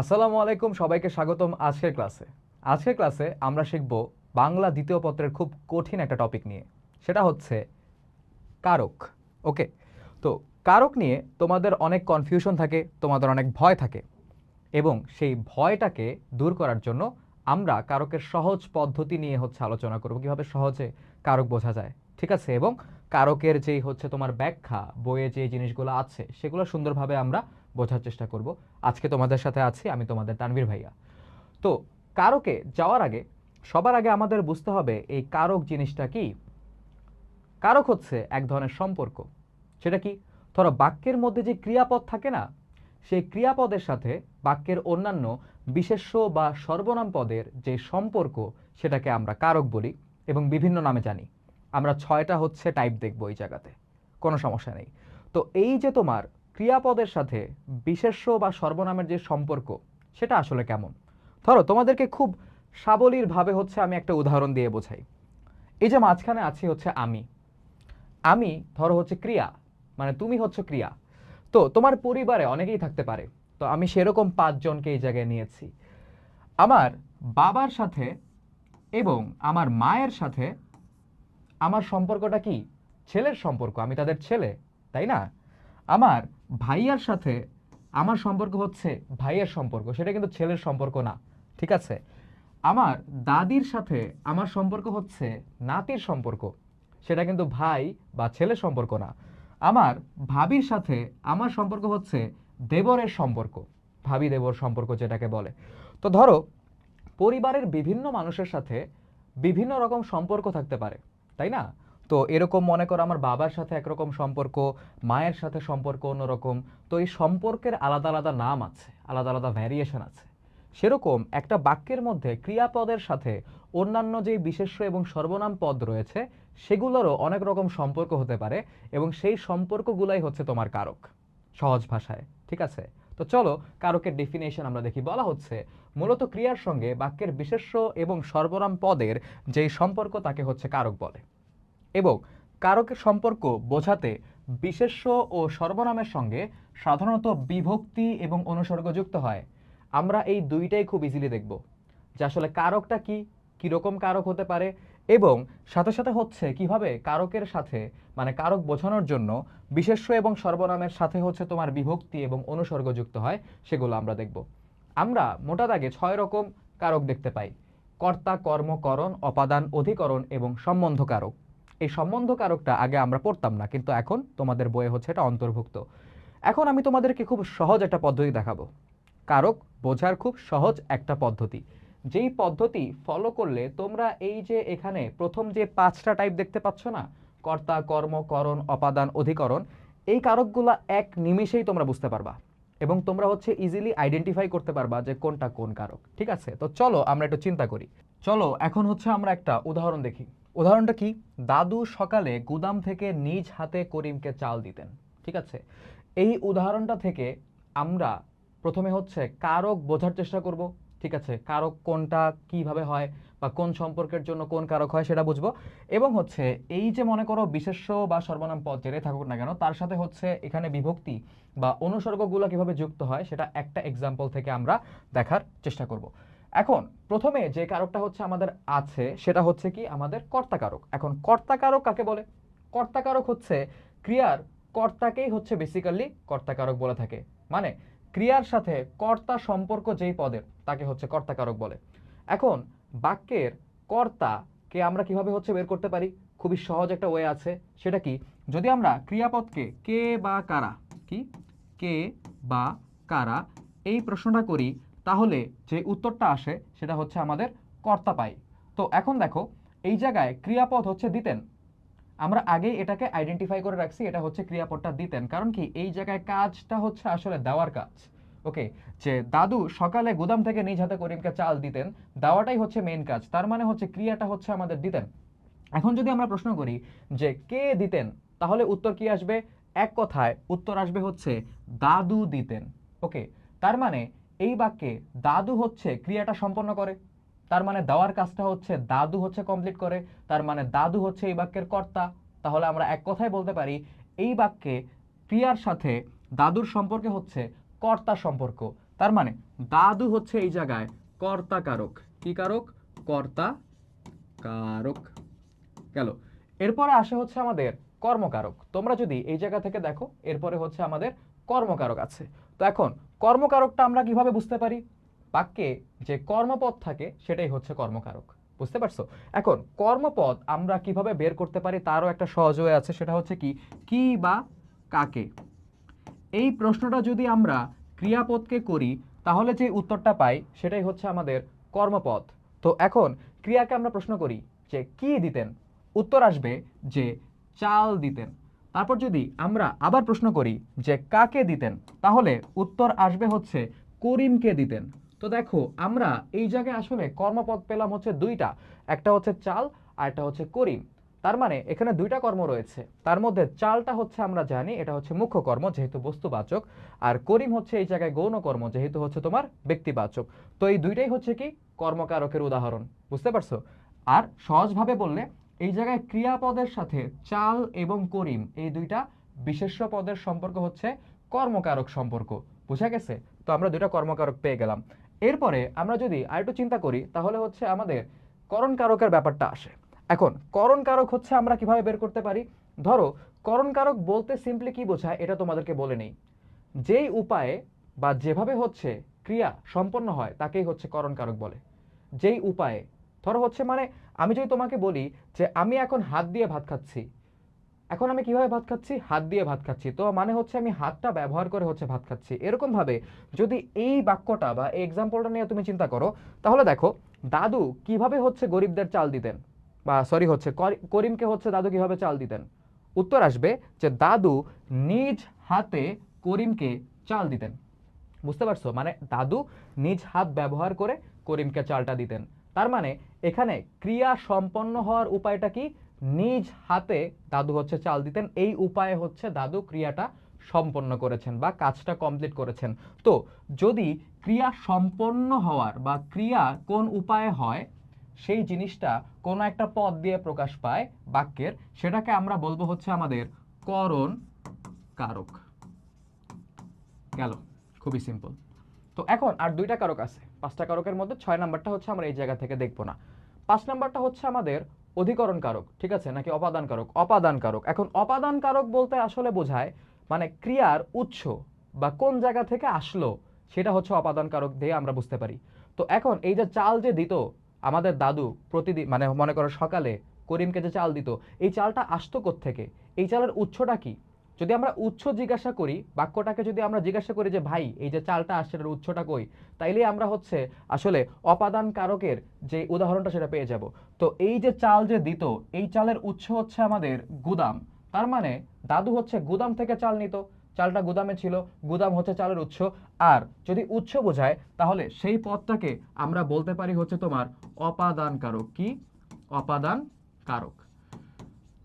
আসসালামু আলাইকুম, সবাইকে স্বাগতম আজকের ক্লাসে। আজকের ক্লাসে আমরা শিখব বাংলা দ্বিতীয় পত্রের খুব কঠিন একটা টপিক নিয়ে। সেটা হচ্ছে কারক, ওকে? তো কারক নিয়ে তোমাদের অনেক কনফিউশন থাকে, তোমাদের অনেক ভয় থাকে। এবং সেই ভয়টাকে দূর করার জন্য আমরা কারকের সহজ পদ্ধতি নিয়ে হচ্ছে আলোচনা করব, কীভাবে সহজে কারক বোঝা যায়। ঠিক আছে? এবং কারকের যেই হচ্ছে তোমার ব্যাখ্যা, বইয়ে যে জিনিসগুলো আছে, সেগুলো সুন্দরভাবে আমরা বোঝার চেষ্টা করব। আজকে তোমাদের সাথে আছি, আমি তোমাদের তানভীর ভাইয়া। তো কারকে যাওয়ার আগে, সবার আগে আমাদের বুঝতে হবে এই কারক জিনিসটা কি? কারক হচ্ছে এক ধরনের সম্পর্ক। সেটা কি? ধরো বাক্যের মধ্যে যে ক্রিয়াপদ থাকে না, সেই ক্রিয়াপদের সাথে বাক্যের অন্যান্য বিশেষ্য বা সর্বনাম পদের যে সম্পর্ক, সেটাকে আমরা কারক বলি এবং বিভিন্ন নামে জানি। আমরা ছয়টা হচ্ছে টাইপ দেখব এই জায়গাতে। কোনো সমস্যা নেই। তো এই যে তোমার ক্রিয়াপদের সাথে বিশেষ্য বা সর্বনামের যে সম্পর্ক, সেটা আসলে কেমন? ধরো, তোমাদেরকে খুব সাবলীলভাবে হচ্ছে আমি একটা উদাহরণ দিয়ে বোঝাই। এই যে মাঝখানে আছি হচ্ছে আমি। আমি ধরো হচ্ছে ক্রিয়া মানে তুমি হচ্ছে ক্রিয়া। তো তোমার পরিবারে অনেকেই থাকতে পারে, তো আমি সেরকম পাঁচজনকে এই জায়গায় নিয়েছি। আমার বাবার সাথে এবং আমার মায়ের সাথে আমার সম্পর্কটা কি? ছেলের সম্পর্ক, আমি তাদের ছেলে, তাই না? আমার ভাইয়ার সাথে আমার সম্পর্ক হচ্ছে ভাইয়ের সম্পর্ক, সেটা কিন্তু ছেলের সম্পর্ক না, ঠিক আছে? আমার দাদির সাথে আমার সম্পর্ক হচ্ছে নাতির সম্পর্ক, সেটা কিন্তু ভাই বা ছেলের সম্পর্ক না। আমার ভাবির সাথে আমার সম্পর্ক হচ্ছে দেবরের সম্পর্ক, ভাবি দেবর সম্পর্ক যেটাকে বলে। তো ধরো, পরিবারের বিভিন্ন মানুষের সাথে বিভিন্ন রকম সম্পর্ক থাকতে পারে, তাই না? তো এরকম মনে করো আমার বাবার সাথে একরকম সম্পর্ক, মায়ের সাথে সম্পর্ক অন্যরকম, তো এই সম্পর্কের আলাদা আলাদা নাম আছে, আলাদা আলাদা ভ্যারিয়েশন আছে। সেরকম একটা বাক্যের মধ্যে ক্রিয়াপদের সাথে অন্যান্য যে বিশেষ্য এবং সর্বনাম পদ রয়েছে, সেগুলোরও অনেক রকম সম্পর্ক হতে পারে এবং সেই সম্পর্কগুলাই হচ্ছে তোমার কারক, সহজ ভাষায়, ঠিক আছে? তো চলো কারকের ডেফিনেশন আমরা দেখি। বলা হচ্ছে, মূলত ক্রিয়ার সঙ্গে বাক্যের বিশেষ্য এবং সর্বনাম পদের যেই সম্পর্ক তাকে হচ্ছে কারক বলে। এবং কারকের সম্পর্ক বোঝাতে বিশেষ্য ও সর্বনামের সঙ্গে সাধারণত বিভক্তি এবং অনুসর্গ যুক্ত হয়। আমরা এই দুইটাই খুব ইজিলি দেখব। যে আসলে কারকটা কি, কীরকম কারক হতে পারে এবং সাথে সাথে হচ্ছে কীভাবে কারকের সাথে মানে কারক বোঝানোর জন্য বিশেষ্য এবং সর্বনামের সাথে হচ্ছে তোমার বিভক্তি এবং অনুসর্গ যুক্ত হয়, সেগুলো আমরা দেখব। আমরা মোটা দাগে ছয় রকম কারক দেখতে পাই। কর্তা, কর্মকরণ, অপাদান, অধিকরণ এবং সম্বন্ধ কারক। এই সম্বন্ধ কারকটা আগে আমরা পড়তাম না, কিন্তু এখন তোমাদের বইয়ে হচ্ছে এটা অন্তর্ভুক্ত। এখন আমি তোমাদেরকে খুব সহজ একটা পদ্ধতি দেখাবো। কারক বোঝার খুব সহজ একটা পদ্ধতি। যেই পদ্ধতি ফলো করলে তোমরা এই যে এখানে প্রথম যে পাঁচটা টাইপ দেখতে পাচ্ছ না, কর্তা, কর্ম, করণ, অপাদান, অধিকরণ, এই কারকগুলা এক নিমিষেই তোমরা বুঝতে পারবা এবং তোমরা হচ্ছে ইজিলি আইডেন্টিফাই করতে পারবা যে কোনটা কোন কারক, ঠিক আছে? তো চলো আমরা একটু চিন্তা করি। চলো, এখন হচ্ছে আমরা একটা উদাহরণ দেখি। উদাহরণটা কি? দাদু সকালে গুদাম থেকে নিজ হাতে করিমকে চাল দিতেন, ঠিক আছে? এই উদাহরণটা থেকে আমরা প্রথমে হচ্ছে কারক বোঝার চেষ্টা করব, ঠিক আছে? কারক কোনটা কীভাবে হয় বা কোন সম্পর্কের জন্য কোন কারক হয় সেটা বুঝব। এবং হচ্ছে এই যে মনে করো বিশেষ্য বা সর্বনাম পদ যেটাই থাকুক না কেন, তার সাথে হচ্ছে এখানে বিভক্তি বা অনুসর্গগুলো কীভাবে যুক্ত হয় সেটা একটা এক্সাম্পল থেকে আমরা দেখার চেষ্টা করব। এখন প্রথমে যে কারকটা হচ্ছে আমাদের আছে, সেটা হচ্ছে কি আমাদের কর্তাকারক। এখন কর্তাকারক কাকে বলে? কর্তাকারক হচ্ছে ক্রিয়ার কর্তাকেই হচ্ছে বেসিক্যালি কর্তাকারক বলে থাকে। মানে ক্রিয়ার সাথে কর্তা সম্পর্ক যেই পদের, তাকে হচ্ছে কর্তাকারক বলে। এখন বাক্যের কর্তাকে আমরা কীভাবে হচ্ছে বের করতে পারি? খুবই সহজ একটা ওয়ে আছে, সেটা কি? যদি আমরা ক্রিয়াপদকে কে বা কারা, কি? কে বা কারা, এই প্রশ্নটা করি তাহলে যে উত্তরটা আসে সেটা হচ্ছে আমাদের কর্তা পাই তো এখন দেখো, এই জায়গায় ক্রিয়াপদ হচ্ছে দিতেন। আমরা আগেই এটাকে আইডেন্টিফাই করে রাখছি, এটা হচ্ছে ক্রিয়াপদটা দিতেন। কারণ কি? এই জায়গায় কাজটা হচ্ছে আসলে দেওয়ার কাজ। ওকে যে দাদু সকালে গুদাম থেকে নিজ হাতে করিমকে চাল দিতেন, দেওয়াটাই হচ্ছে মেইন কাজ। তার মানে হচ্ছে ক্রিয়াটা হচ্ছে আমাদের দিতেন। এখন যদি আমরা প্রশ্ন করি যে কে দিতেন, তাহলে উত্তর কি আসবে? এক কথায় উত্তর আসবে হচ্ছে দাদু দিতেন। ওকে তার মানে এই বাক্যে দাদু হচ্ছে ক্রিয়াটা সম্পন্ন করে। তার মানে দেওয়ার কাজটা হচ্ছে দাদু হচ্ছে কমপ্লিট করে। তার মানে দাদু হচ্ছে এই বাক্যের কর্তা। তাহলে আমরা এক কথায় বলতে পারি, এই বাক্যে ক্রিয়ার সাথে দাদুর সম্পর্কে হচ্ছে কর্তা সম্পর্ক। তার মানে দাদু হচ্ছে এই জায়গায় কর্তা কারক। কি কারক? কর্তা কারক। গেল। এরপরে আসে হচ্ছে আমাদের কর্মকারক। তোমরা যদি এই জায়গা থেকে দেখো, এরপরে হচ্ছে আমাদের কর্মকারক আছে। তো এখন, কর্মকারকটা আমরা কীভাবে বুঝতে পারি? বাক্যে যে কর্মপদ থাকে, সেটাই হচ্ছে কর্মকারক। বুঝতে পারছ? এখন কর্মপদ আমরা কীভাবে বের করতে পারি তারও একটা সহজ হয়ে আছে, সেটা হচ্ছে কি? কি বা কাকে? এই প্রশ্নটা যদি আমরা ক্রিয়াপদকে করি, তাহলে যে উত্তরটা পাই, সেটাই হচ্ছে আমাদের কর্মপদ তো এখন, ক্রিয়াকে আমরা প্রশ্ন করি যে, কি দিতেন? উত্তর আসবে যে, চাল দিতেন। তারপর যদি আমরা আবার প্রশ্ন করি যে কাকে দিতেন, তাহলে উত্তর আসবে হচ্ছে করিমকে দিতেন। তো দেখো, আমরা এই জায়গায় আসলে কর্মপদ পেলাম হচ্ছে দুইটা, একটা হচ্ছে চাল আর একটা হচ্ছে করিম। তার মানে এখানে দুইটা কর্ম রয়েছে। তার মধ্যে চালটা হচ্ছে আমরা জানি, এটা হচ্ছে মুখ্য কর্ম, যেহেতু বস্তুবাচক, আর করিম হচ্ছে এই জায়গায় গৌণ কর্ম, যেহেতু হচ্ছে তোমার ব্যক্তিবাচক। তো এই দুইটাই হচ্ছে কি কর্মকারকের উদাহরণ, বুঝতে পারছ? আর সহজভাবে বললে এই জায়গায় ক্রিয়াপদের সাথে চাল এবং করিম, এই দুইটা বিশেষ্য পদের সম্পর্ক হচ্ছে কর্মকারক সম্পর্ক। বুঝা গেছে? তো আমরা দুইটা কর্মকারক পেয়ে গেলাম। এরপরে আমরা যদি আরেকটু চিন্তা করি, তাহলে হচ্ছে আমাদের করণ কারকের ব্যাপারটা আসে। এখন করণ কারক হচ্ছে আমরা কীভাবে বের করতে পারি? ধরো করণ কারক বলতে সিম্পলি কি বোঝায় এটা তোমাদেরকে বলে নেই। যেই উপায়ে বা যেভাবে হচ্ছে ক্রিয়া সম্পন্ন হয়, তাকেই হচ্ছে করণ কারক বলে। যেই উপায়ে, ধরো হচ্ছে মানে আমি যদি তোমাকে বলি যে আমি এখন হাত দিয়ে ভাত খাচ্ছি, এখন আমি কীভাবে ভাত খাচ্ছি? হাত দিয়ে ভাত খাচ্ছি। তো মানে হচ্ছে আমি হাতটা ব্যবহার করে হচ্ছে ভাত খাচ্ছি। এরকম ভাবে যদি এই বাক্যটা বা এই এক্সাম্পলটা নিয়ে তুমি চিন্তা করো, তাহলে দেখো, দাদু কীভাবে হচ্ছে গরিবদের চাল দিতেন? বা সরি হচ্ছে করি- করিমকে হচ্ছে দাদু কীভাবে চাল দিতেন? উত্তর আসবে যে দাদু নিজ হাতে করিমকে চাল দিতেন। বুঝতে পারছ? মানে দাদু নিজ হাত ব্যবহার করে করিমকে চালটা দিতেন। তার মানে এখানে ক্রিয়া সম্পন্ন হওয়ার উপায়টা কি? নিজ হাতে দাদু হচ্ছে চাল দিতেন, এই উপায়ে হচ্ছে দাদু ক্রিয়াটা সম্পন্ন করেছেন বা কাজটা কমপ্লিট করেছেন। তো যদি ক্রিয়া সম্পন্ন হওয়ার বা ক্রিয়া কোন উপায়ে হয়, সেই জিনিসটা কোনো একটা পদ দিয়ে প্রকাশ পায় বাক্যের, সেটাকে আমরা বলব হচ্ছে আমাদের করণ কারক। গেল, খুবই সিম্পল তো এখন আর দুইটা কারক আছে। পাঁচটা কারকের মধ্যে ছয় নাম্বারটা হচ্ছে আমরা এই জায়গা থেকে দেখব না। পাঁচ নাম্বারটা হচ্ছে আমাদের অধিকরণ কারক, ঠিক আছে? নাকি অপাদান কারক? অপাদান কারক। এখন অপাদান কারক বলতে আসলে বোঝায় মানে ক্রিয়ার উৎস বা কোন জায়গা থেকে আসলো, সেটা হচ্ছে অপাদান কারক দিয়ে আমরা বুঝতে পারি। তো এখন এই যে চাল যে দিত, আমাদের দাদু প্রতিদিন মানে মনে করো সকালে করিমকে যে চাল দিত, এই চালটা আসতো থেকে এই চালের উৎসটা কি? যদি আমরা উৎস জিজ্ঞাসা করি, বাক্যটাকে যদি আমরা জিজ্ঞাসা করি যে, ভাই, এই যে চালটা আসছে, এটার উৎসটা কই? তাইলে আমরা হচ্ছে আসলে অপাদান কারকের যে উদাহরণটা সেটা পেয়ে যাব। তো এই যে চাল যে দিত, এই চালের উৎস হচ্ছে আমাদের গুদাম। তার মানে দাদু হচ্ছে গুদাম থেকে চাল নিত। চালটা গুদামে ছিল, গুদাম হচ্ছে চালের উৎস। আর যদি উৎস বোঝায়, তাহলে সেই পদটাকে আমরা বলতে পারি হচ্ছে তোমার অপাদান কারক কি? অপাদান কারক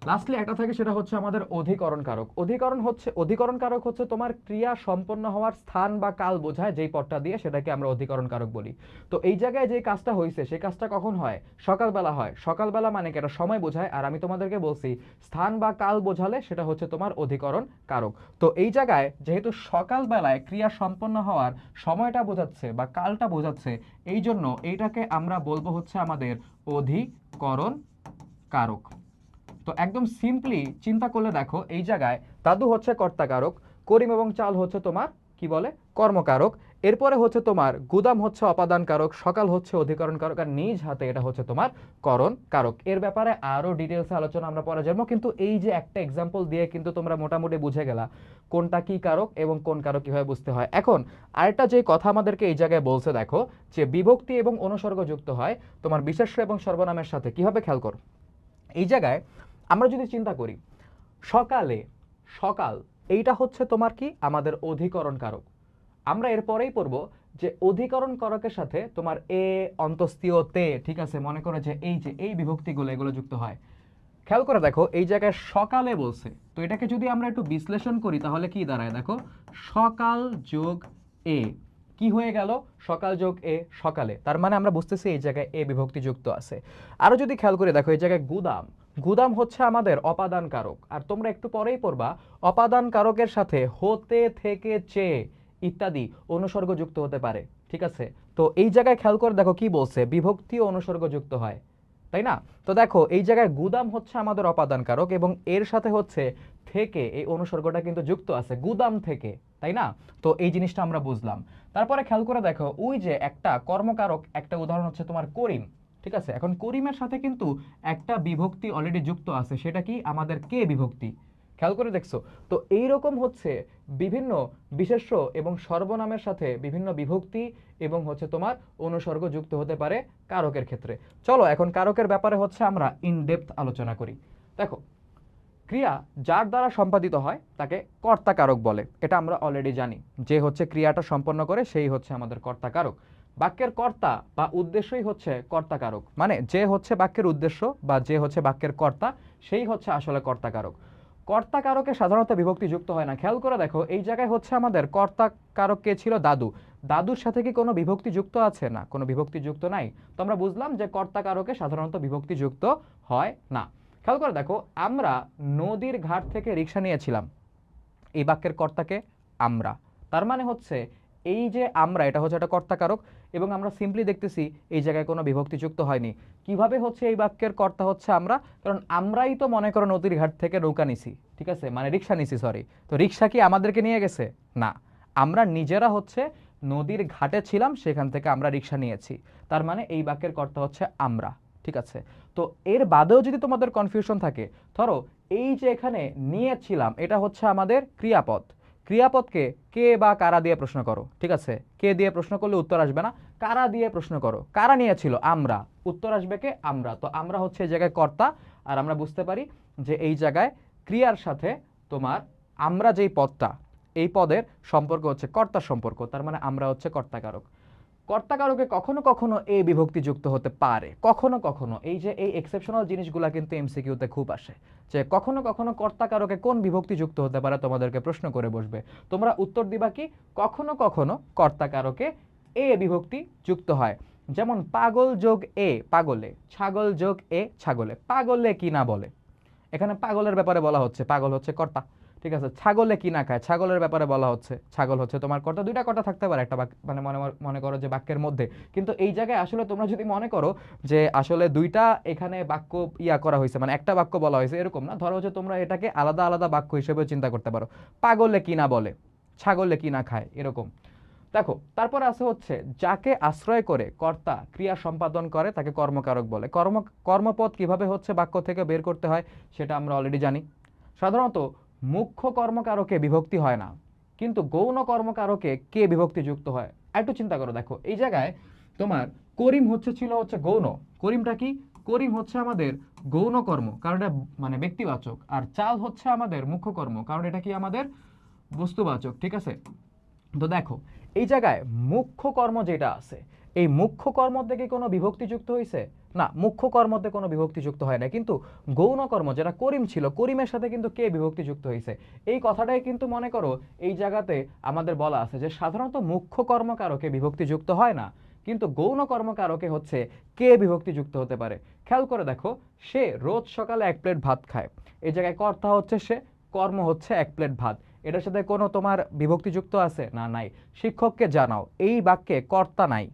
লাস্টলি একটা থাকে সেটা হচ্ছে আমাদের অধিকরণ কারক অধিকরণ হচ্ছে অধিকরণ কারক হচ্ছে তোমার ক্রিয়া সম্পন্ন হওয়ার স্থান বা কাল বোঝায় যেই পদটা দিয়ে সেটাকে আমরা অধিকরণ কারক বলি। তো এই জায়গায় যে কাজটা হয়েছে সেই কাজটা কখন হয়? সকালবেলা হয়। সকালবেলা মানে কি? একটা সময় বোঝায়। আর আমি তোমাদেরকে বলছি, স্থান বা কাল বোঝালে সেটা হচ্ছে তোমার অধিকরণ কারক তো এই জায়গায় যেহেতু সকালবেলায় ক্রিয়া সম্পন্ন হওয়ার সময়টা বোঝাচ্ছে বা কালটা বোঝাচ্ছে, এই জন্য এইটাকে আমরা বলব হচ্ছে আমাদের অধিকরণ কারক তো একদম সিম্পলি চিন্তা করলে দেখো, এই জায়গায় দাদু হচ্ছে কর্তাকারক, করিম এবং চাল হচ্ছে তোমার, কি বলে, কর্মকারক। এরপরে হচ্ছে তোমার গুদাম হচ্ছে অপাদান কারক সকাল হচ্ছে অধিকরণ কারক আর নিজ হাতে এটা হচ্ছে তোমার করণ কারক এর ব্যাপারে আরও ডিটেলসে আলোচনা আমরা পরে যাব কিন্তু এই যে একটা এক্সাম্পল দিয়ে কিন্তু তোমরা মোটামুটি বুঝে গেলা কোনটা কি কারক এবং কোন কারক কীভাবে বুঝতে হয়। এখন, আরেকটা যে কথা আমাদেরকে এই জায়গায় বলছে দেখো, যে বিভক্তি এবং অনুসর্গ যুক্ত হয় তোমার বিশেষ্য এবং সর্বনামের সাথে, কীভাবে খেয়াল করো? এই জায়গায় আমরা যদি চিন্তা করি, সকালে, সকাল, এইটা হচ্ছে তোমার কি? আমাদের অধিকরণ কারক আমরা এরপরেই পড়ব যে অধিকরণ করকের সাথে তোমার এ অন্তস্তীয় তে, ঠিক আছে, মনে করো যে এই যে, এই বিভক্তিগুলো, এগুলো যুক্ত হয়। খেয়াল করে দেখো, এই জায়গায় সকালে বলছে। তো এটাকে যদি আমরা একটু বিশ্লেষণ করি, তাহলে কি দাঁড়ায়? দেখো, সকাল যোগ এ, কি হয়ে গেল? সকাল যোগ এ, সকালে। তার মানে আমরা বুঝতেছি এই জায়গায় এ বিভক্তি যুক্ত আছে। আরও যদি খেয়াল করে, দেখো, এই জায়গায় গুদাম গুদাম হচ্ছে আমাদের অপাদান কারক আর তোমরা একটু পরেই পড়বা অপাদান কারকের সাথে হতে, থেকে চেয়ে ইত্যাদি অনুসর্গ যুক্ত হতে পারে, ঠিক আছে? তো এই জায়গায় খেয়াল করে দেখো কি বলছে বিভক্তি অনুসর্গ যুক্ত হয়, তাই না? তো দেখো, এই জায়গায় গুদাম হচ্ছে আমাদের অপাদান কারক এবং এর সাথে হচ্ছে থেকে, এই অনুসর্গটা কিন্তু যুক্ত আছে, গুদাম থেকে, তাই না? তো এই জিনিসটা আমরা বুঝলাম। তারপরে খেয়াল করে দেখো, ওই যে একটা কর্মকারক, একটা উদাহরণ হচ্ছে তোমার করিম। ঠিক আছে? এখন করিমের সাথে কিন্তু একটা বিভক্তি অলরেডি যুক্ত আছে, সেটা কি? আমাদের কে বিভক্তি? খেয়াল করে দেখছ? তো এই রকম হচ্ছে বিভিন্ন বিশেষ্য এবং সর্বনামের সাথে বিভিন্ন বিভক্তি এবং হচ্ছে তোমার অনুসর্গ যুক্ত হতে পারে কারকের ক্ষেত্রে। চলো, এখন কারকের ব্যাপারে হচ্ছে আমরা ইন ডেপথ আলোচনা করি। দেখো, ক্রিয়া যার দ্বারা সম্পাদিত হয় তাকে কর্তাকারক বলে। এটা আমরা অলরেডি জানি। যে হচ্ছে ক্রিয়াটা সম্পন্ন করে, সেই হচ্ছে আমাদের কর্তাকারক। বাক্যের কর্তা বা উদ্দেশ্যই হচ্ছে কর্তাকারক। মানে যে হচ্ছে বাক্যের উদ্দেশ্য বা যে হচ্ছে বাক্যের কর্তা, সেই হচ্ছে আসলে কর্তাকারক। কর্তাকারকে সাধারণত বিভক্তি যুক্ত হয় না। খেয়াল করে দেখো, এই জায়গায় হচ্ছে আমাদের কর্তাকারক কে ছিল? দাদু। দাদুর সাথে কি কোনো বিভক্তি যুক্ত আছে? না, কোনো বিভক্তি যুক্ত নাই। তো আমরা বুঝলাম যে কর্তাকারকে সাধারণত বিভক্তি যুক্ত হয় না। খেয়াল করে দেখো, আমরা নদীর ঘাট থেকে রিক্সা নিয়েছিলাম। এই বাক্যের কর্তাকে আমরা। তার মানে হচ্ছে, এই যে আমরা, এটা হচ্ছে একটা কর্তাকারক। এবং আমরা সিম্পলি দেখতেছি এই জায়গায় কোনো বিভক্তি যুক্ত হয়নি। কীভাবে হচ্ছে এই বাক্যের কর্তা হচ্ছে আমরা? কারণ আমরাই তো মনে করো নদীর ঘাট থেকে নৌকা নিছি, ঠিক আছে? মানে রিক্সা নিছি সরি তো রিক্সা কি আমাদেরকে নিয়ে গেছে? না। আমরা নিজেরা হচ্ছে নদীর ঘাটে ছিলাম, সেখান থেকে আমরা রিক্সা নিয়েছি। তার মানে এই বাক্যের কর্তা হচ্ছে আমরা, ঠিক আছে? তো এর বাদেও যদি তোমাদের কনফিউশন থাকে, ধরো এই যে এখানে নিয়েছিলাম, এটা হচ্ছে আমাদের ক্রিয়াপদ। ক্রিয়াপদকে কে বা কারা দিয়ে প্রশ্ন করো, ঠিক আছে? কে দিয়ে প্রশ্ন করলে উত্তর আসবে না? কারা দিয়ে প্রশ্ন করো? কারা নিয়েছিল? আমরা। উত্তর আসবে কে? আমরা। তো আমরা হচ্ছে এই জায়গায় কর্তা, আর আমরা বুঝতে পারি যে এই জায়গায় ক্রিয়ার সাথে তোমার আমরা যেই পদটা, এই পদের সম্পর্ক হচ্ছে কর্তার সম্পর্ক, তার মানে আমরা হচ্ছে কর্তাকারক। কর্তাকারকে কখনো কখনো এ বিভক্তি যুক্ত হতে পারে। কখনো কখনো। এই যে, এই এক্সেপশনাল জিনিসগুলা কিন্তু এমসিকিউতে খুব আসে। যে কখনো কখনো কর্তাকারকে কোন বিভক্তি যুক্ত হতে পারে তোমাদেরকে প্রশ্ন করে বসবে। তোমরা উত্তর দিবা কি? কখনো কখনো কর্তাকারকে এ বিভক্তি যুক্ত হয়। যেমন পাগল যোগ এ, পাগলে। ছাগল যোগ এ, ছাগলে। পাগলে কি না বলে? এখানে পাগলের ব্যাপারে বলা হচ্ছে। পাগল হচ্ছে কর্তা। ঠিক আছে? ছাগলে কি না খায়? ছাগলের ব্যাপারে বলা হচ্ছে। ছাগল হচ্ছে তোমার কর্তা। দুইটা কর্তা থাকতে পারে একটা মানে মনে মনে করো যে বাক্যের মধ্যে। কিন্তু এই জায়গায় আসলে তোমরা যদি মনে করো যে আসলে দুইটা এখানে বাক্য ইয়া করা হয়েছে মানে একটা বাক্য বলা হয়েছে, এরকম না? ধরো যে তোমরা এটাকে আলাদা আলাদা বাক্য হিসেবে চিন্তা করতে পারো। পাগলে কি না বলে? ছাগলে কি না খায়? এরকম। দেখো, তারপর আছে হচ্ছে, যাকে আশ্রয় করে কর্তা ক্রিয়া সম্পাদন করে, তাকে কর্মকারক বলে। কর্ম কর্মপদ কীভাবে হচ্ছে বাক্য থেকে বের করতে হয়, সেটা আমরা অলরেডি জানি। সাধারণত মুখ্য কর্মকারকে বিভক্তি হয় না, কিন্তু গৌণ কর্মকারকে কে বিভক্তি যুক্ত হয়? একটু চিন্তা করো, দেখো, এই জায়গায় তোমার করিম হচ্ছে, ছিল হচ্ছে গৌণ। করিমটা কি? করিম হচ্ছে আমাদের গৌণ কর্ম, কারণ এটা মানে ব্যক্তিবাচক। আর চাল হচ্ছে আমাদের মুখ্য কর্ম, কারণ এটা কি আমাদের বস্তুবাচক, ঠিক আছে? তো দেখো, এই জায়গায় মুখ্য কর্ম যেটা আছে, এই মুখ্য কর্ম থেকে কোনো বিভক্তি যুক্ত হয়েছে না, মুখ্য কর্মতে কোনো বিভক্তি যুক্ত হয় না কিন্তু গৌণ কর্ম যেটা করিম ছিল, করিমের সাথে কিন্তু কে বিভক্তি যুক্ত হয়েছে এই কথাটাই কিন্তু মনে করো, এই জায়গাতে আমাদের বলা আছে যে সাধারণত মুখ্য কর্মকারকে বিভক্তি যুক্ত হয় না, কিন্তু গৌণ কর্মকারকে হচ্ছে কে বিভক্তি যুক্ত হতে পারে। খেয়াল করে দেখো, সে রোজ সকালে এক প্লেট ভাত খায়। এই জায়গায় কর্তা হচ্ছে সে, কর্ম হচ্ছে এক প্লেট ভাত। এটার সাথে কোনো তোমার বিভক্তিযুক্ত আছে? না, নাই। শিক্ষককে জানাও, এই বাক্যে কর্তা নাই।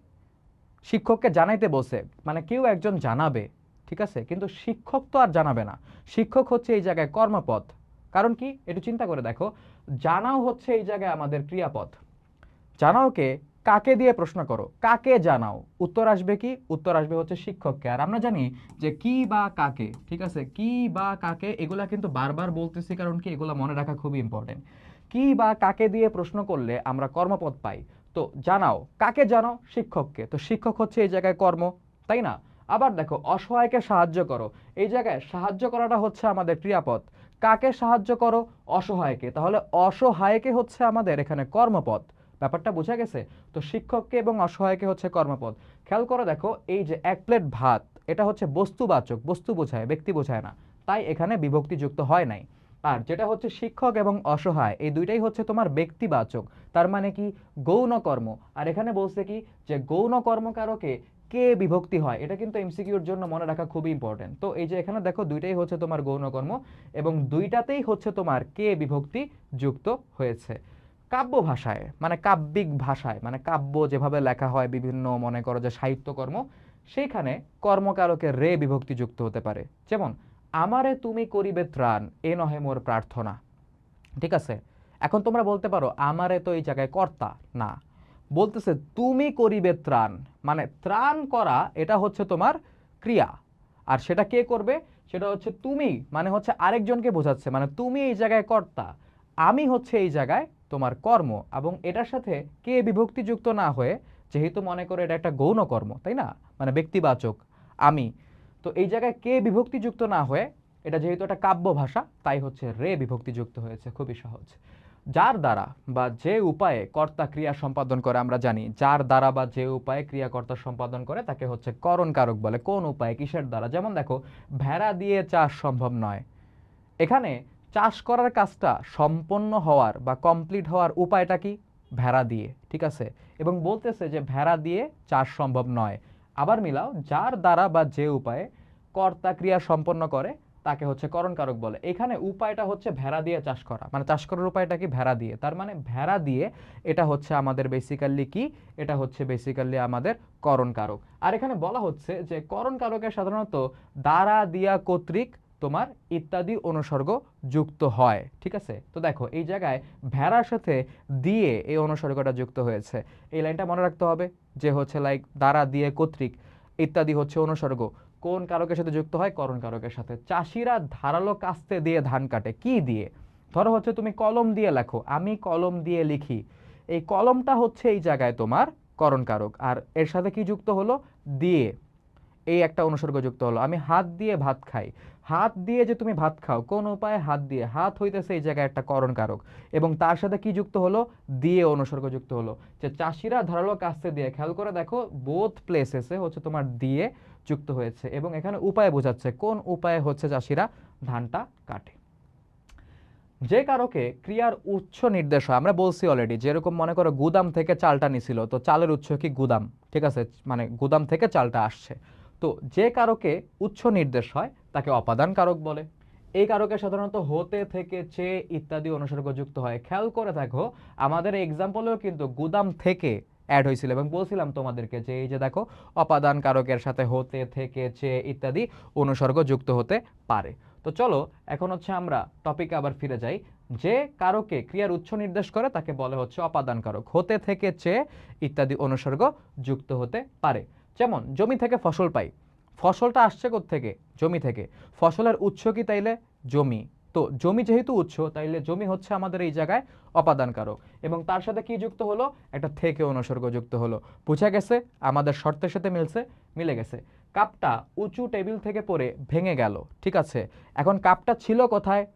শিক্ষককে জানাইতে বসে মানে কেউ একজন জানাবে, ঠিক আছে? কিন্তু শিক্ষক তো আর জানাবে না। শিক্ষক হচ্ছে এই জায়গায় কর্মপদ কারণ কি? একটু চিন্তা করে দেখো, জানাও হচ্ছে এই জায়গায় আমাদের ক্রিয়াপদ জানাওকে কাকে দিয়ে প্রশ্ন করো? কাকে জানাও? উত্তর আসবে কি? উত্তর আসবে হচ্ছে শিক্ষককে। আর আমরা জানি যে কি বা কাকে, ঠিক আছে? কি বা কাকে, এগুলা কিন্তু বারবার বলতেছি, কারণ কি? এগুলা মনে রাখা খুবই ইম্পর্টেন্ট কি বা কাকে দিয়ে প্রশ্ন করলে আমরা কর্মপদ পাই? তো জানাও, কাকে জানাও শিক্ষককে। তো শিক্ষক হচ্ছে এই জায়গায় কর্ম, তাই না? আবার দেখো, অসহায়কে সাহায্য করো। এই জায়গায় সাহায্য করাটা হচ্ছে আমাদের ক্রিয়াপদ কাকে সাহায্য করো? অসহায়কে। তাহলে অসহায়কে হচ্ছে আমাদের এখানে কর্মপদ ব্যাপারটা বোঝা গেছে? তো শিক্ষককে এবং অসহায়কে হচ্ছে কর্মপদ খেয়াল করে দেখো, এই যে এক প্লেট ভাত, এটা হচ্ছে বস্তুবাচক, বস্তু বোঝায়, ব্যক্তি বোঝায় না। তাই এখানে বিভক্তি যুক্ত হয় নাই। আর যেটা হচ্ছে শিক্ষক এবং অসহায়, এই দুইটাই হচ্ছে তোমার ব্যক্তিবাচক। তার মানে কি? গৌণ কর্ম আর এখানে বলছে কি? যে গৌণ কর্মকারকে কে বিভক্তি হয়? এটা কিন্তু এমসিকিউর জন্য মনে রাখা খুবই ইম্পর্টেন্ট তো এই যে এখানে দেখো, দুইটাই হচ্ছে তোমার গৌণ কর্ম এবং দুইটাতেই হচ্ছে তোমার কে বিভক্তি যুক্ত হয়েছে। কাব্য ভাষায় মানে কাব্যিক ভাষায় মানে কাব্য যেভাবে লেখা হয়, বিভিন্ন মনে করো যে সাহিত্যকর্ম, সেইখানে কর্মকারকে রে বিভক্তি যুক্ত হতে পারে। যেমন আমারে তুমি করিবে ত্রাণ, এ নহে মোর প্রার্থনা। ঠিক আছে? এখন তোমরা বলতে পারো, আমারে তো এই জায়গায় কর্তা, না। বলতেছে, তুমি করিবে ত্রাণ। মানে ত্রাণ করা, এটা হচ্ছে তোমার ক্রিয়া। আর সেটা কে করবে? সেটা হচ্ছে তুমি। মানে হচ্ছে আরেকজনকে বোঝাচ্ছে মানে তুমি এই জায়গায় কর্তা, আমি হচ্ছে এই জায়গায় তোমার কর্ম। এবং এটার সাথে কে বিভক্তিযুক্ত না হয়ে, যেহেতু মনে করো এটা একটা গৌণ কর্ম তাই না? মানে ব্যক্তিবাচক, আমি। তো এই জায়গায় কে বিভক্তিযুক্ত না হয়ে, এটা যেহেতু একটা কাব্য ভাষা, তাই হচ্ছে রে বিভক্তিযুক্ত হয়েছে, খুবই সহজ। যার দ্বারা বা যে উপায়ে কর্তা ক্রিয়া সম্পাদন করে আমরা জানি, যার দ্বারা বা যে উপায়ে ক্রিয়াকর্তা সম্পাদন করে, তাকে হচ্ছে করণ কারক বলে। কোন উপায়ে? কিসের দ্বারা? যেমন দেখো, ভেড়া দিয়ে চাষ সম্ভব নয়। এখানে চাষ করার কাজটা সম্পন্ন হওয়ার বা কমপ্লিট হওয়ার উপায়টা কি? ভেড়া দিয়ে, ঠিক আছে? এবং বলতেছে যে ভেড়া দিয়ে চাষ সম্ভব নয়। আবার মিলাও, যার দ্বারা বা যে উপায়ে কর্তা ক্রিয়া সম্পন্ন করে, তাকে হচ্ছে করণ কারক বলে। এখানে উপায়টা হচ্ছে ভেড়া দিয়ে চাষ করা। মানে চাষ করার উপায়টা কি? ভেড়া দিয়ে। তার মানে ভেড়া দিয়ে এটা হচ্ছে আমাদের বেসিক্যালি কি? এটা হচ্ছে বেসিক্যালি আমাদের করণ কারক আর এখানে বলা হচ্ছে যে করণ কারকের সাধারণত দ্বারা দিয়া কর্তৃক তোমার ইত্যাদি অনুসর্গ যুক্ত হয়। ঠিক আছে? তো দেখো, এই জায়গায় ভেড়ার সাথে দিয়ে এই অনুসর্গটা যুক্ত হয়েছে। এই লাইনটা মনে রাখতে হবে। যে হচ্ছে লাইক দ্বারা দিয়ে কর্তৃক, ইত্যাদি হচ্ছে অনুসর্গ। কোন কারকের সাথে যুক্ত হয়? করণ কারকের সাথে। চাষিরা ধারালো কাস্তে দিয়ে ধান কাটে। কি দিয়ে? ধরো হচ্ছে, তুমি কলম দিয়ে লেখো। আমি কলম দিয়ে লিখি। এই কলমটা হচ্ছে এই জায়গায় তোমার করণ কারক। আর এর সাথে কি যুক্ত হলো? দিয়ে। এই একটা অনুসর্গ যুক্ত হলো। আমি হাত দিয়ে ভাত খাই। হাত দিয়ে যে তুমি ভাত খাও, কোন উপায়ে হাত দিয়ে? হাত হইতেছে এই জায়গায় একটা করণ কারক এবং তার সাথে কি যুক্ত হলো? দিয়ে অনুসর্গ যুক্ত হলো। যে চাষিরা ধারালো কাস্তে দিয়ে। খেয়াল করে দেখো বোথ প্লেসেসে হচ্ছে তোমার দিয়ে যুক্ত হয়েছে। এবং এখানে উপায় বোঝাচ্ছে, কোন উপায়ে হচ্ছে চাষিরা ধানটা কাটে। যে কারকে ক্রিয়ার উৎস নির্দেশ হয়, আমরা বলছি অলরেডি যেরকম মনে করো গুদাম থেকে চালটা নিছিল, তো চালের উৎস কি গুদাম? ঠিক আছে? মানে গুদাম থেকে চালটা আসছে। তো যে কারকে উৎস নির্দেশ হয়, তাকে অপাদান কারক বলে। এই কারকে সাধারণত হতে থেকে, চে ইত্যাদি অনুসর্গ যুক্ত হয়। খেয়াল করে দেখো, আমাদের এক্সাম্পলেও কিন্তু গুদাম থেকে অ্যাড হয়েছিল এবং বলছিলাম তোমাদেরকে যে, এই যে দেখো অপাদান কারকের সাথে হতে থেকে, চে ইত্যাদি অনুসর্গ যুক্ত হতে পারে। তো চলো, এখন হচ্ছে আমরা টপিকে আবার ফিরে যাই। যে কারকে ক্রিয়ার উৎস নির্দেশ করে, তাকে বলে হচ্ছে অপাদান কারক হতে থেকে, চে ইত্যাদি অনুসর্গ যুক্ত হতে পারে। যেমন, জমি থেকে ফসল পাই। ফসলটা আসছে থেকে জমি থেকে। ফসলের উৎস কি তাইলে? জমি। তো জমি যেহেতু উৎস, তাইলে জমি হচ্ছে আমাদের এই জায়গায় অপাদানকারক। এবং তার সাথে কি যুক্ত হলো? একটা থেকে অনুসর্গ যুক্ত হলো। বুঝা গেছে? আমাদের শর্তের সাথে মিলছে? মিলে গেছে। কাপটা উঁচু টেবিল থেকে পড়ে ভেঙে গেল। ঠিক আছে? এখন কাপটা ছিল কোথায়?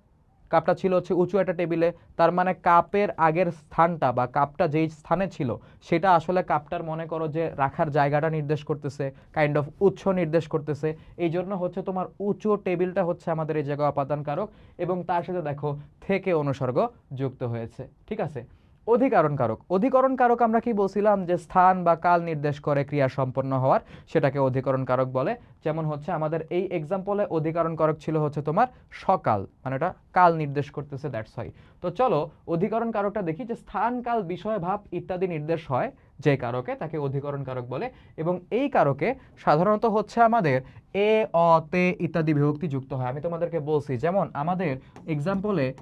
কাপটা ছিল হচ্ছে উঁচু একটা টেবিলে। তার মানে কাপের আগের স্থানটা বা কাপটা যেই স্থানে ছিল, সেটা আসলে কাপটার মনে করো যে রাখার জায়গাটা নির্দেশ করতেছে কাইন্ড অফ উৎস নির্দেশ করতেছে। এই জন্য হচ্ছে তোমার উঁচু টেবিলটা হচ্ছে আমাদের এই জায়গা অপাদান কারক এবং তার সাথে দেখো থেকে অনুসর্গ যুক্ত হয়েছে। ঠিক আছে? অধিকরণ কারক অধিকরণ কারক আমরা কি বলছিলাম? যে স্থান বা কাল নির্দেশ করে ক্রিয়া সম্পন্ন হওয়ার, সেটাকে অধিকরণ কারক বলে। যেমন হচ্ছে আমাদের এই এক্সাম্পলে অধিকরণ কারক ছিল হচ্ছে তোমার সকাল মানে এটা কাল নির্দেশ করতেছে দ্যাটস হয় তো চলো অধিকরণ কারকটা দেখি যে স্থান, কাল, বিষয়, ভাব ইত্যাদি নির্দেশ হয় যে কারকে, তাকে অধিকরণ কারক বলে। এবং এই কারকে সাধারণত হচ্ছে আমাদের এ, অ, তে ইত্যাদি বিভক্তি যুক্ত হয়। আমি তোমাদেরকে বলছি, যেমন আমাদের এক্সাম্পলে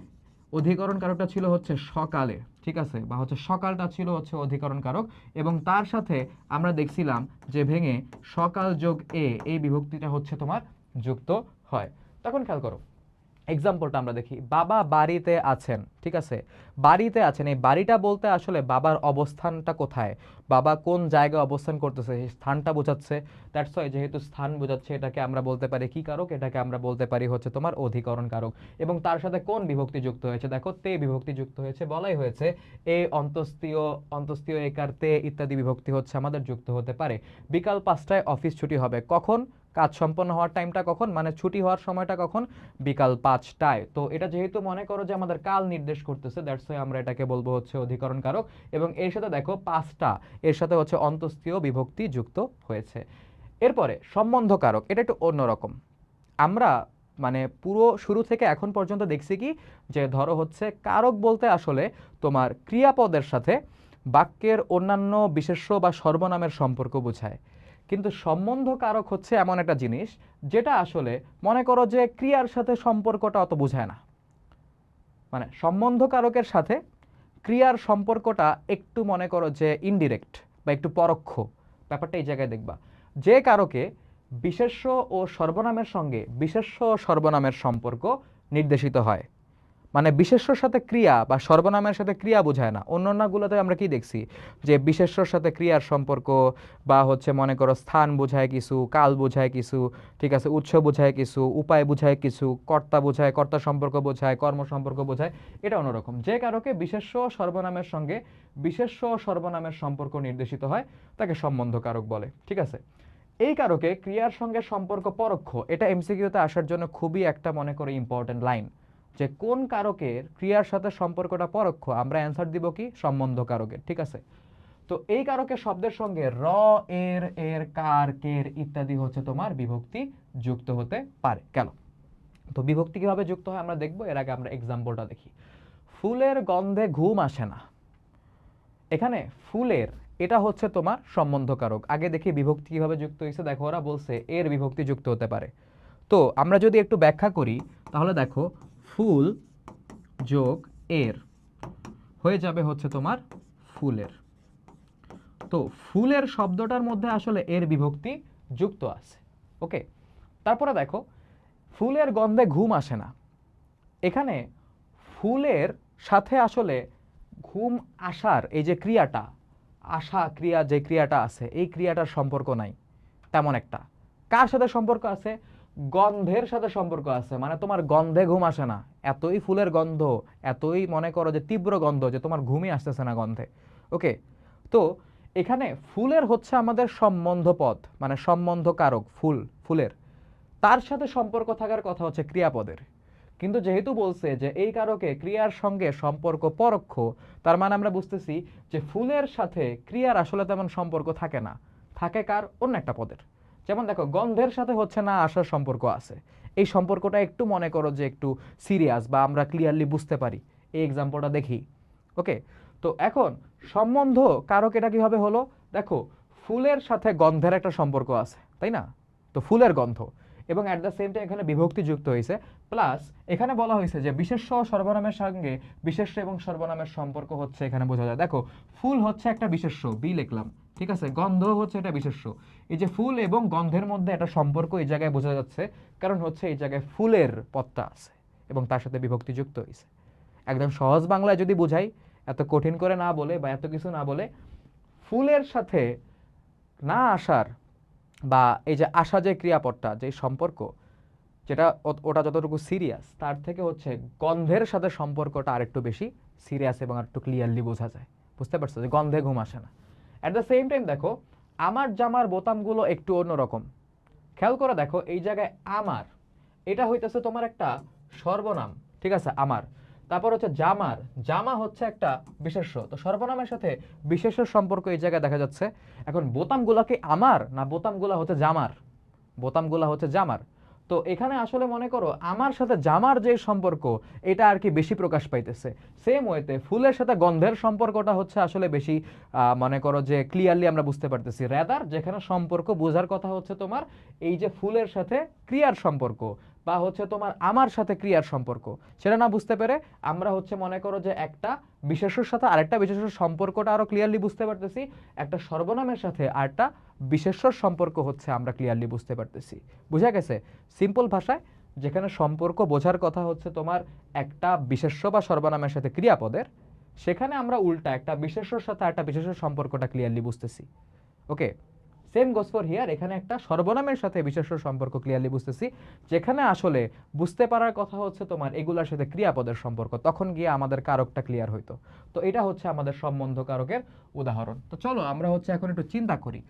অধিকরণ কারকটা ছিল হচ্ছে সকালে। ঠিক আছে? বা হচ্ছে সকালটা ছিল হচ্ছে অধিকরণ কারক এবং তার সাথে আমরা দেখছিলাম যে ভেঙে সকাল যোগ এ এই বিভক্তিটা হচ্ছে তোমার যুক্ত হয়। তখন খেয়াল করো। এক্সাম্পলটা আমরা দেখি। বাবা বাড়িতে আছেন, ঠিক আছে? বাড়িতে আছেন, এই বাড়িটা বলতে আসলে বাবার অবস্থানটা কোথায়? বাবা কোন জায়গায় অবস্থান করতেছে? সেই স্থানটা বোঝাচ্ছে। দ্যাটস ওয়াই যেহেতু স্থান বোঝাচ্ছে, এটাকে আমরা বলতে পারি কি কারক? এটাকে আমরা বলতে পারি হচ্ছে তোমার অধিকরণ কারক। এবং তার সাথে কোন বিভক্তি যুক্ত হয়েছে? দেখো, তে বিভক্তি যুক্ত হয়েছে, বলাই হয়েছে এ অন্তস্তীয় অন্তস্তীয় একার তে ইত্যাদি বিভক্তি হচ্ছে আমাদের যুক্ত হতে পারে। বিকাল পাঁচটায় অফিস ছুটি হবে। কখন? কাজ সম্পন্ন হওয়ার টাইমটা কখন? মানে ছুটি হওয়ার সময়টা কখন? বিকাল পাঁচটায়। তো এটা যেহেতু মনে করো যে আমাদের কাল নির্দেশ করতেছে দ্যাটস ওয়াই আমরা এটাকে বলব হচ্ছে অধিকরণ কারক এবং এর সাথে দেখো পাঁচটা, এর সাথে হচ্ছে অন্তস্তীয় বিভক্তি যুক্ত হয়েছে। এরপরে সম্বন্ধ কারক এটা একটু অন্যরকম আমরা মানে পুরো শুরু থেকে এখন পর্যন্ত দেখছি কি? যে ধরো হচ্ছে কারক বলতে আসলে তোমার ক্রিয়াপদের সাথে বাক্যের অন্যান্য বিশেষ্য বা সর্বনামের সম্পর্ক বোঝায়। কিন্তু সম্বন্ধ কারক হচ্ছে এমন একটা জিনিস, যেটা আসলে মনে করো যে ক্রিয়ার সাথে সম্পর্কটা অত বোঝায় না। মানে সম্বন্ধ কারকের সাথে ক্রিয়ার সম্পর্কটা একটু মনে করো যে ইনডিরেক্ট বা একটু পরোক্ষ, ব্যাপারটা এই জায়গায় দেখবা। যে কারকে বিশেষ্য ও সর্বনামের সঙ্গে বিশেষ্য ও সর্বনামের সম্পর্ক নির্দেশিত হয়। মানে বিশেষ্যর সাথে ক্রিয়া বা সর্বনামের সাথে ক্রিয়া বোঝায় না। অন্যান্যগুলোতে আমরা কি দেখছি? যে বিশেষ্যর সাথে ক্রিয়ার সম্পর্ক বা হচ্ছে মনে করো স্থান বোঝায় কিছু, কাল বোঝায় কিছু, ঠিক আছে, উৎস বোঝায় কিছু, উপায় বোঝায় কিছু, কর্তা বোঝায়, কর্তা সম্পর্ক বোঝায়, কর্ম সম্পর্ক বোঝায়, এটা অন্যরকম। যে কারকে বিশেষ্য সর্বনামের সঙ্গে বিশেষ্য সর্বনামের সম্পর্ক নির্দেশিত হয়, তাকে সম্বন্ধ কারক বলে, ঠিক আছে? এই কারকে ক্রিয়ার সঙ্গে সম্পর্ক পরোক্ষ, এটা এমসিকিউতে আসার জন্য খুবই একটা মনে করে ইম্পর্টেন্ট লাইন যে কোন কারকের ক্রিয়ার সাথে সম্পর্কটা পরোক্ষ, আমরা অ্যান্সার দিব কি? সম্বন্ধ কারকের, ঠিক আছে? তো এই কারকের শব্দের সঙ্গে র, এর এর, কার, কের ইত্যাদি হচ্ছে তোমার বিভক্তি যুক্ত হতে পারে। কেন? তো বিভক্তি কীভাবে যুক্ত হয় আমরা দেখব, এর আগে আমরা এক্সাম্পলটা দেখি। ফুলের গন্ধে ঘুম আসে না। এখানে ফুলের, এটা হচ্ছে তোমার সম্বন্ধকারক আগে দেখি বিভক্তি কীভাবে যুক্ত হয়েছে। দেখো, ওরা বলছে এর বিভক্তি যুক্ত হতে পারে। তো আমরা যদি একটু ব্যাখ্যা করি, তাহলে দেখো ফুল যোগ এর। হয়ে যাবে হচ্ছে তোমার ফুলের। তো ফুলের শব্দটার মধ্যে আসলে এর বিভক্তি যুক্ত আছে, ওকে? তারপরে দেখো, ফুলের গন্ধে ঘুম আসে না। এখানে ফুলের সাথে আসলে ঘুম আসার এই যে ক্রিয়াটা, আশা ক্রিয়া যে ক্রিয়াটা আছে, এই ক্রিয়াটার সম্পর্ক নাই, তেমন একটা। কার সাথে সম্পর্ক আছে? গন্ধের সাথে সম্পর্ক আছে। মানে তোমার গন্ধে ঘুম আসে না। এতই ফুলের গন্ধ, এতই মনে করো যে তীব্র গন্ধ যে তোমার ঘুমই আসতেছে না গন্ধে। ওকে? তো এখানে ফুলের হচ্ছে আমাদের সম্বন্ধ পদ মানে সম্বন্ধ কারক, ফুল, ফুলের। তার সাথে সম্পর্ক থাকার কথা হচ্ছে ক্রিয়াপদের। কিন্তু যেহেতু বলছে যে এই কারকে ক্রিয়ার সঙ্গে সম্পর্ক পরোক্ষ, তার মানে আমরা বুঝতেছি যে ফুলের সাথে ক্রিয়ার আসলে তেমন সম্পর্ক থাকে না। থাকে কার? অন্য একটা পদের। যেমন দেখো, গন্ধের সাথে হচ্ছে না আসার সম্পর্ক আছে। এই সম্পর্কটা একটু মনে করো যে একটু সিরিয়াস বা আমরা ক্লিয়ারলি বুঝতে পারি। এই এক্সাম্পলটা দেখি ওকে তো এখন সম্বন্ধ কারক এটা কীভাবে হলো? দেখো, ফুলের সাথে গন্ধের একটা সম্পর্ক আছে, তাই না? তো ফুলের গন্ধ। এবং অ্যাট দ্য সেম টাইম এখানে বিভক্তি যুক্ত হয়েছে। প্লাস এখানে বলা হয়েছে যে বিশেষ্য ও সর্বনামের সঙ্গে বিশেষ্য এবং সর্বনামের সম্পর্ক হচ্ছে এখানে বোঝা যায়। দেখো, ফুল হচ্ছে একটা বিশেষ্য, বি লিখলাম। ঠিক আছে? গন্ধ হচ্ছে এটা বিশেষ্য। এই যে ফুল এবং গন্ধের মধ্যে একটা সম্পর্ক এই জায়গায় বোঝা যাচ্ছে, কারণ হচ্ছে এই জায়গায় ফুলের পত্তা আছে এবং তার সাথে বিভক্তি যুক্ত হয়েছে। একদম সহজ বাংলায় যদি বুঝাই, এত কঠিন করে না বলে বা এত কিছু না বলে, ফুলের সাথে না আসার বা এই যে আসা যে ক্রিয়াপদটা, যে সম্পর্ক, যেটা ওটা যতটুকু সিরিয়াস তার থেকে হচ্ছে গন্ধের সাথে সম্পর্কটা আরেকটু বেশি সিরিয়াস এবং আরেকটু ক্লিয়ারলি বোঝা যায়। বুঝতে পারছ? যে গন্ধে ঘুম আসে না। অ্যাট দ্য সেম টাইম দেখো, আমার জামার বোতামগুলো একটু অন্যরকম। খেয়াল করে দেখো, এই জায়গায় আমার, এটা হইতেছে তোমার একটা সর্বনাম, ঠিক আছে, আমার। তারপর হচ্ছে জামার, জামা হচ্ছে একটা বিশেষ্য। তো সর্বনামের সাথে বিশেষ্যের সম্পর্ক এই জায়গায় দেখা যাচ্ছে। এখন বোতামগুলা কি আমার, না বোতামগুলা হচ্ছে জামার? বোতামগুলা হচ্ছে জামার। তো এখানে আসলে মনে করো, আমার সাথে জামার যে সম্পর্ক, এটা আর কি বেশি প্রকাশ পাইতেছে। সেম ওয়েতে ফুলের সাথে গন্ধের সম্পর্কটা হচ্ছে আসলে বেশি মনে করো যে ক্লিয়ারলি আমরা বুঝতে পারতেছি। রেদার যেখানে সম্পর্ক বোঝার কথা হচ্ছে তোমার, এই যে ফুলের সাথে ক্রিয়ার সম্পর্ক। বা হচ্ছে তোমার আমার সাথে ক্রিয়ার সম্পর্ক। সেটা না বুঝতে পেরে আমরা হচ্ছে মনে করো যে একটা বিশেষের সাথে আরেকটা বিশেষের সম্পর্কটা আরও ক্লিয়ারলি বুঝতে পারতেছি, একটা সর্বনামের সাথে আরেকটা বিশেষর সম্পর্ক হচ্ছে আমরা ক্লিয়ারলি বুঝতে পারতেছি। বুঝা গেছে? সিম্পল ভাষায় যেখানে সম্পর্ক বোঝার কথা হচ্ছে তোমার একটা বিশেষ্য বা সর্বনামের সাথে ক্রিয়াপদের, সেখানে আমরা উল্টা একটা বিশেষর সাথে একটা বিশেষের সম্পর্কটা ক্লিয়ারলি বুঝতেছি। Okay same goes for here এখানে একটা সর্বনামের সাথে বিশেষ্য সম্পর্ক ক্লিয়ারলি বুঝতেছি। যেখানে আসলে বুঝতে পারার কথা হচ্ছে তোমার এগুলোর সাথে ক্রিয়াপদের সম্পর্ক। তখন গিয়ে আমাদের কারকটা ক্লিয়ার হইতো। তো এটা হচ্ছে আমাদের সম্বন্ধ কারকের উদাহরণ। তো চলো আমরা হচ্ছে এখন একটু চিন্তা করি।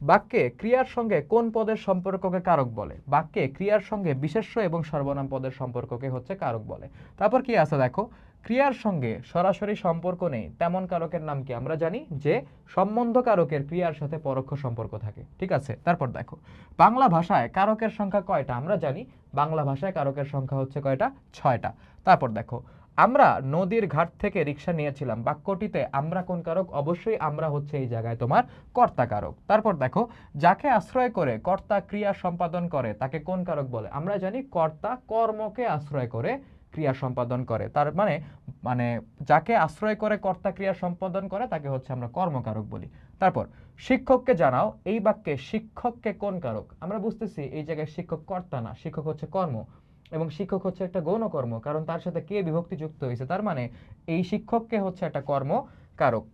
বাক্যে ক্রিয়ার সঙ্গে কোন পদের সম্পর্ককে কারক বলে? বাক্যে ক্রিয়ার সঙ্গে বিশেষ্য এবং সর্বনাম পদের সম্পর্ককে হচ্ছে কারক বলে। তারপর কি আছে দেখো? ক্রিয়ার সঙ্গে সরাসরি সম্পর্ক নেই, তেমন কারকের নাম কি? আমরা জানি যে সম্বন্ধ কারকের ক্রিয়ার সাথে পরোক্ষ সম্পর্ক থাকে। ঠিক আছে? তারপর দেখো, বাংলা ভাষায় কারকের সংখ্যা কয়টা? আমরা জানি বাংলা ভাষায় কারকের সংখ্যা হচ্ছে কয়টা? ছয়টা। তারপর দেখো, আমরা নদীর ঘাট থেকে রিক্সা নিয়েছিলাম, বাক্যটিতে আমরা কোন কারক? অবশ্যই আমরা হচ্ছে এই জায়গায় তোমার কর্তা কারক। তারপর দেখো, যাকে আশ্রয় করে কর্তা ক্রিয়া সম্পাদন করে, তাকে কোন কারক বলে? আমরা জানি কর্তা কর্মকে আশ্রয় করে ক্রিয়া সম্পাদন করে। তার মানে মানে যাকে আশ্রয় করে কর্তা ক্রিয়া সম্পাদন করে, তাকে হচ্ছে আমরা কর্মকারক বলি। তারপর, শিক্ষককে জানাও, এই বাক্যে শিক্ষককে কোন কারক? আমরা বুঝতেছি এই জায়গায় শিক্ষক কর্তা না, শিক্ষক হচ্ছে কর্ম। এবং শিক্ষক হচ্ছে একটা গৌণকর্ম, কারণ তার সাথে কে বিভক্তি যুক্ত হয়েছে? তার মানে এই শিক্ষককে হচ্ছে একটা কর্ম কারক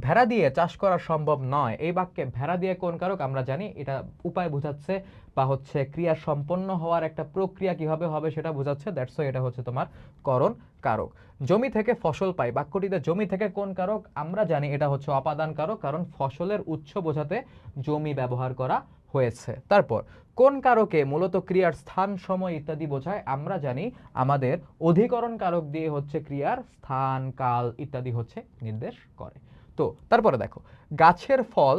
ভেড়া দিয়ে চাষ করা সম্ভব নয়। এই বাক্যে ভেড়া দিয়ে কোন কারক? আমরা জানি এটা উপায় বোঝাচ্ছে বা হচ্ছে ক্রিয়া সম্পন্ন হওয়ার একটা প্রক্রিয়া কীভাবে হবে সেটা বোঝাচ্ছে। দ্যাটস এটা হচ্ছে তোমার করণ কারক। জমি থেকে ফসল পাই। বাক্যটিতে জমি থেকে কোন কারক? আমরা জানি এটা হচ্ছে অপাদান কারক, কারণ ফসলের উৎস বোঝাতে জমি ব্যবহার করা হয়েছে। তারপর, কোন কারকে মূলত ক্রিয়ার স্থান, সময় ইত্যাদি বোঝায়? আমরা জানি আমাদের অধিকরণ কারক দিয়ে হচ্ছে ক্রিয়ার স্থান, কাল ইত্যাদি হচ্ছে নির্দেশ করে। তো তারপরে দেখো, গাছের ফল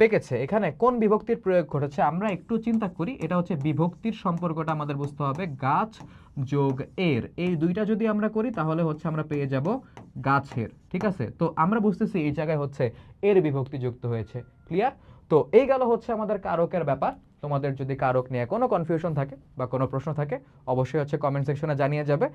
পেকেছে। এখানে কোন বিভক্তির প্রয়োগ ঘটেছে আমরা একটু চিন্তা করি। এটা হচ্ছে বিভক্তির সম্পর্কটা আমাদের বুঝতে হবে। গাছ যোগ এর। এই দুইটা যদি আমরা করি তাহলে হচ্ছে আমরা পেয়ে যাব গাছের, ঠিক আছে? তো আমরা বুঝতেছি এই জায়গায় হচ্ছে এর বিভক্তি যুক্ত হয়েছে। ক্লিয়ার তো এই গেল হচ্ছে আমাদের কারকের ব্যাপার। তোমাদের যদি কারক নিয়ে কোনো কনফিউশন থাকে বা কোনো প্রশ্ন থাকে, অবশ্যই হচ্ছে কমেন্ট সেকশনে জানিয়ে যাবে।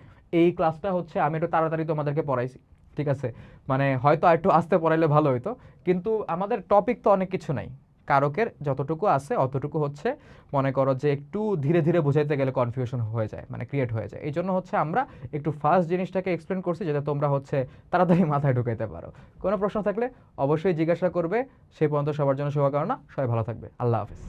এই ক্লাসটা হচ্ছে আমি একটু তাড়াতাড়ি তোমাদেরকে পড়াইছি। ঠিক আছে? মানে হয়তো একটু আস্তে পড়াইলে ভালো হতো কিন্তু আমাদের টপিক তো অনেক কিছু নাই। কারকের যতটুকু আছে, অতটুকু হচ্ছে মনে করো যে একটু ধীরে ধীরে বোঝাইতে গেলে কনফিউশন হয়ে যায় মানে ক্রিয়েট হয়ে যায়। এই জন্য হচ্ছে আমরা একটু ফার্স্ট জিনিসটাকে এক্সপ্লেন করছি যাতে তোমরা হচ্ছে তাড়াতাড়ি মাথায় ঢুকাইতে পারো। কোনো প্রশ্ন থাকলে অবশ্যই জিজ্ঞাসা করবে। সেই পর্যন্ত সবার জন্য শুভকামনা। সবাই ভালো থাকবে। আল্লাহ হাফিজ।